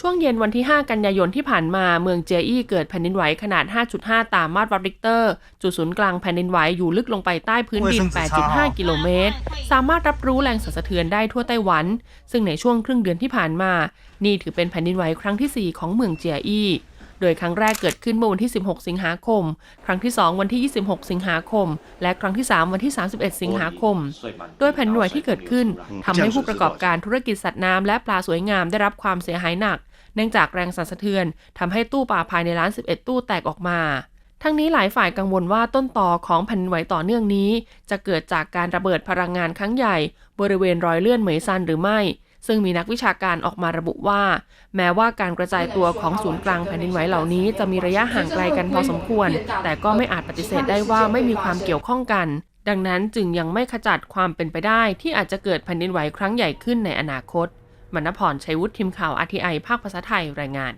ช่วงเย็นวันที่ 5 กันยายนที่ผ่านมาเมืองเจอี้เกิดแผ่นดินไหวขนาด 5.5 ตามมาตรวัดริกเตอร์ จุดศูนย์กลางแผ่นดินไหวอยู่ลึกลงไปใต้พื้นดิน 8.5 กิโลเมตร สามารถรับรู้แรงสั่นสะเทือนได้ทั่วไต้หวัน ซึ่งในช่วงครึ่งเดือนที่ผ่านมา นี่ถือเป็นแผ่นดินไหวครั้งทีสี่4 ของเมืองเจียอี้ โดยครั้งแรกเกิดขึ้นเมื่อวันที่ 16 สิงหาคม ครั้งที่ 2 วันที่ 26 สิงหาคม และครั้งที่ 3 วันที่ 31 สิงหาคม โดยแผ่นดินไหวที่เกิดขึ้นทำให้ผู้ประกอบการธุรกิจสัตว์น้ำและปลาสวยงามได้รับความเสียหายหนัก เนื่องจากแรงสั่นสะเทือนทำให้ตู้ปลาภายในร้าน 11 ตู้แตกออกมาทั้งนี้หลายฝ่ายกังวลว่าต้นต่อของแผ่นดินไหวต่อเนื่องนี้ จะเกิดจากการระเบิดพลังงานครั้งใหญ่ บริเวณรอยเลื่อนเหมยซันหรือไม่ ซึ่งมีนักวิชาการออกมาระบุว่า แม้ว่าการกระจายตัวของศูนย์กลางแผ่นดินไหวเหล่านี้ จะมีระยะห่างไกลกันพอสมควร แต่ก็ไม่อาจปฏิเสธได้ว่าไม่มีความเกี่ยวข้องกัน ดังนั้นจึงยังไม่ขจัดความเป็นไปได้ ที่อาจจะเกิดแผ่นดินไหวครั้งใหญ่ขึ้นในอนาคตมณพรชัยวุฒิทีมข่าวอาทีไอภาคภาษาไทยรายงาน